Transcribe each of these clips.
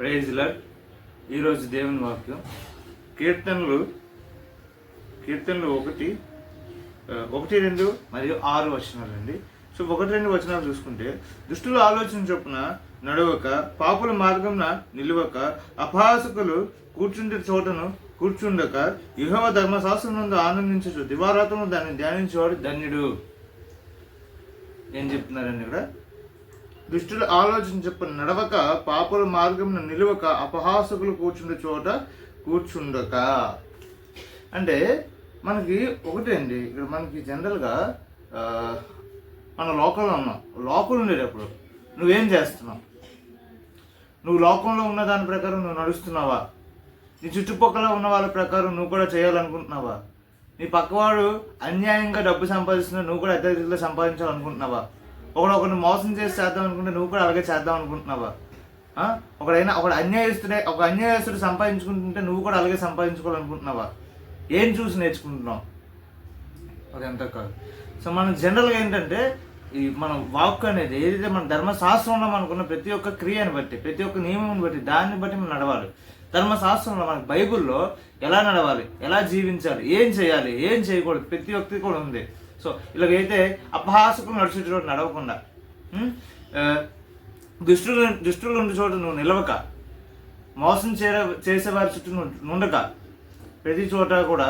ప్రైజ్లర్ ఈరోజు దేవుని వాక్యం. కీర్తనలు కీర్తనలు ఒకటి ఒకటి రెండు మరియు ఆరు వచనాలు అండి సో ఒకటి రెండు వచనాలు చూసుకుంటే దుష్టుల ఆలోచన చొప్పున నడవక పాపుల మార్గంన నిలువక అపహాసకులు కూర్చుండే చోటను కూర్చుండక యుహవ ధర్మశాస్త్రం నుండి ఆనందించచ్చు దివారాత్రము దాన్ని ధ్యానించేవాడు ధన్యుడు. ఏం చెప్తున్నారండి ఇక్కడ? దుష్టులు ఆలోచన చెప్పిన నడవక పాపుల మార్గం నిలువక అపహాసకులు కూర్చుండే చోట కూర్చుండక. అంటే మనకి ఒకటే అండి ఇక్కడ మనకి జనరల్గా మన లోకంలో ఉన్నాం. లోకల్ ఉండేటప్పుడు నువ్వేం చేస్తున్నావు? నువ్వు లోకంలో ఉన్న దాని ప్రకారం నువ్వు నడుస్తున్నావా? నీ చుట్టుపక్కల ఉన్న వాళ్ళ ప్రకారం నువ్వు కూడా చేయాలనుకుంటున్నావా? నీ పక్కవాడు అన్యాయంగా డబ్బు సంపాదిస్తున్నా నువ్వు కూడా అత్యధికంగా సంపాదించాలనుకుంటున్నావా? ఒకడు ఒకరిని మోసం చేసి చేద్దాం అనుకుంటే నువ్వు కూడా అలాగే చేద్దాం అనుకుంటున్నావా? ఒకడైనా ఒకడు అన్యాయస్తుడే ఒక అన్యాయస్తుడు సంపాదించుకుంటుంటే నువ్వు కూడా అలాగే సంపాదించుకోవాలనుకుంటున్నావా? ఏం చూసి నేర్చుకుంటున్నావు? అదంతా కాదు. సో మనం జనరల్గా ఏంటంటే ఈ మన వాక్ అనేది ఏదైతే మన ధర్మశాస్త్రంలో మనకున్న ప్రతి ఒక్క క్రియని బట్టి ప్రతి ఒక్క నియమం బట్టి దాన్ని బట్టి మనం నడవాలి. ధర్మశాస్త్రంలో మనకి బైబిల్లో ఎలా నడవాలి ఎలా జీవించాలి ఏం చేయాలి ఏం చేయకూడదు ప్రతి ఒక్కరికి కూడా ఉంది. సో ఇలాగైతే అపహాసకులు నడిచే చోట నడవకుండా దుష్టులు దుష్టులు ఉండే చోట నువ్వు నిలవక మోసం చే చేసేవారి చుట్టూ నువ్వు ఉండక ప్రతి చోట కూడా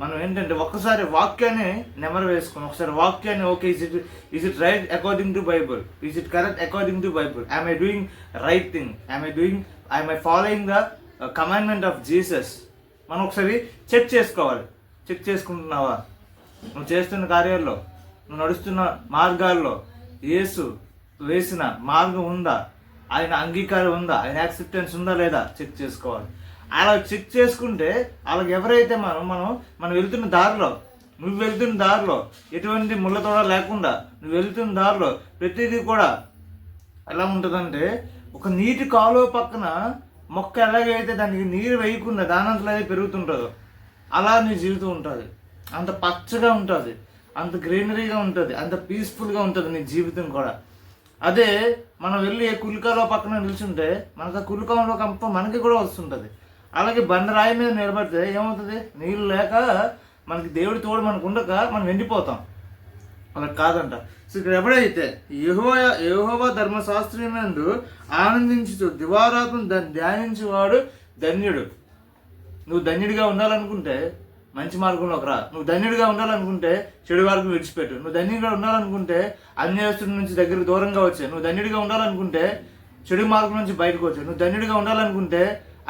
మనం ఏంటంటే ఒక్కసారి వాక్యాన్ని నెమరు వేసుకుని ఒకసారి వాక్యాన్ని okay is it is it right according to Bible is it correct according to Bible I'm I doing right thing I'm I doing I'm I following the commandment of Jesus మనం ఒకసారి చెక్ చేసుకోవాలి. Check చేసుకుంటున్నావా? నువ్వు చేస్తున్న కార్యాల్లో నువ్వు నడుస్తున్న మార్గాల్లో యేసు వేసిన మార్గం ఉందా? ఆయన అంగీకారం ఉందా? ఆయన యాక్సెప్టెన్స్ ఉందా లేదా చెక్ చేసుకోవాలి. అలా చెక్ చేసుకుంటే వాళ్ళకి ఎవరైతే మనం మనం మనం వెళ్తున్న దారిలో నువ్వు వెళ్తున్న దారిలో ఎటువంటి ముళ్ళతోడ లేకుండా నువ్వు వెళ్తున్న దారిలో ప్రతిదీ కూడా ఎలా ఉంటుందంటే ఒక నీటి కాలువ పక్కన మొక్క ఎలాగైతే దానికి నీరు వేయకుండా దానంతలో అయితే పెరుగుతుంటుందో అలా నీ జీవితం ఉంటుంది. అంత పచ్చగా ఉంటుంది అంత గ్రీనరీగా ఉంటుంది అంత పీస్ఫుల్గా ఉంటుంది నీ జీవితం కూడా. అదే మనం వెళ్ళి కులికాలో పక్కన నిల్చుంటే మనకు ఆ కులికంలో కంప మనకి కూడా వస్తుంటుంది. అలాగే బండరాయి మీద నిలబడితే ఏమవుతుంది? నీళ్ళు లేక మనకి దేవుడి తోడు మనకు ఉండక మనం ఎండిపోతాం. అలా కాదంట. సో ఇక్కడ ఎప్పుడైతే యహోవ యహోవ ధర్మశాస్త్రమందు ఆనందించు దివారాత్రం ధ్యానించేవాడు ధన్యుడు. నువ్వు ధన్యుడిగా ఉండాలనుకుంటే మంచి మార్గంలోకి రా. నువ్వు ధన్యుడిగా ఉండాలనుకుంటే చెడు మార్గం విడిచిపెట్టు. నువ్వు ధన్యుడిగా ఉండాలనుకుంటే అన్యాయస్తుల నుంచి దగ్గర దూరంగా వచ్చే. నువ్వు ధన్యుడిగా ఉండాలనుకుంటే చెడు మార్గం నుంచి బయటకు వచ్చే. నువ్వు ధన్యుడిగా ఉండాలనుకుంటే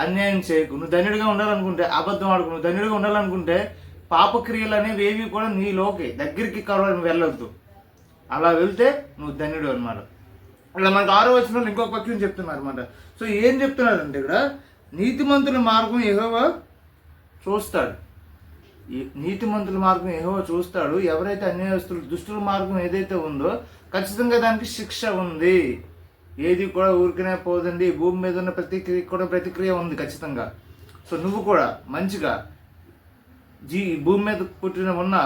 అన్యాయం చేయకు. నువ్వు ధన్యుడిగా ఉండాలనుకుంటే అబద్ధం ఆడుకు. నువ్వు ధన్యుడిగా ఉండాలనుకుంటే పాపక్రియలు అనేవి ఏవి కూడా నీలోకి దగ్గరికి కలవని వెళ్ళొద్దు. అలా వెళ్తే నువ్వు ధన్యుడు అనమాట ఇలా మనకు ఆరో వచ్చిన ఇంకొక పక్షం చెప్తున్నారు అనమాట సో ఏం చెప్తున్నారంటే ఇక్కడ నీతిమంతుల మార్గం ఏదో చూస్తాడు. నీతిమంతుల మార్గం ఏవో చూస్తాడు. ఎవరైతే అన్యాయస్తులు దుష్టుల మార్గం ఏదైతే ఉందో ఖచ్చితంగా దానికి శిక్ష ఉంది. ఏది కూడా ఊరికనే పోదండి. భూమి మీద ఉన్న ప్రతిక్రియ కూడా ప్రతిక్రియ ఉంది ఖచ్చితంగా. సో నువ్వు కూడా మంచిగా జీ భూమి మీద పుట్టిన ఉన్న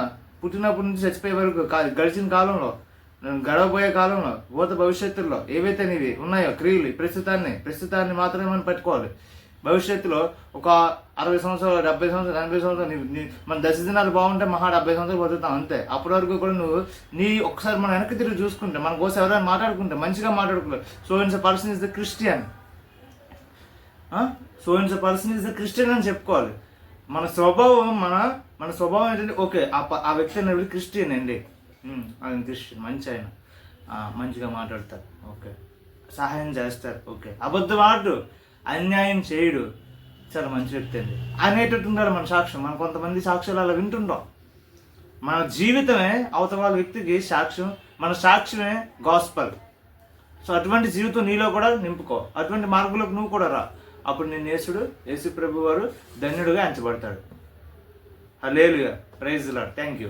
పుట్టినప్పటి నుంచి చచ్చిపోయే వరకు గడిచిన కాలంలో గడవబోయే కాలంలో భూత భవిష్యత్తులో ఏవైతే నీవి ఉన్నాయో క్రియలు ప్రస్తుతాన్ని ప్రస్తుతాన్ని మాత్రమే మనం పెట్టుకోవాలి. భవిష్యత్తులో ఒక అరవై సంవత్సరాలు డెబ్బై సంవత్సరాలు ఎనభై సంవత్సరాలు మన దశ దినాలు బాగుంటే మహా డెబ్బై సంవత్సరాలు బతుకుతాం అంతే. అప్పటి వరకు కూడా నువ్వు నీ ఒకసారి మన వెనక్కి తిరిగి చూసుకుంటే మన కోసం ఎవరైనా మాట్లాడుకుంటే మంచిగా మాట్లాడుకోలేదు సో ఇన్స్ person is the Christian so ఇన్స్ పర్సన్ ఇస్ ద క్రిస్టియన్ అని చెప్పుకోవాలి. మన స్వభావం మన మన స్వభావం ఏంటంటే ఓకే ఆ ప- ఆ వ్యక్తి అనేది క్రిస్టియన్ అండి. ఆయన క్రిస్టియన్ మంచి ఆయన. మంచిగా మాట్లాడతారు. ఓకే. సహాయం చేస్తారు. ఓకే. అబద్ధం ఆడు అన్యాయం చేయడు. చాలా మంచి వ్యక్తి అండి. అనేటట్టు ఉండాలి మన సాక్ష్యం. మనం కొంతమంది సాక్ష్యాలు అలా వింటుంటాం. మన జీవితమే అవతల వాళ్ళ వ్యక్తికి సాక్ష్యం. మన సాక్ష్యమే గాస్పల్ సో అటువంటి జీవితం నీలో కూడా నింపుకో. అటువంటి మార్గంలోకి నువ్వు కూడా రా. అప్పుడు నేను యేసుడు యేసు ప్రభు వారు ధన్యుడుగా ఎంచబడతాడు. Hallelujah praise Lord thank you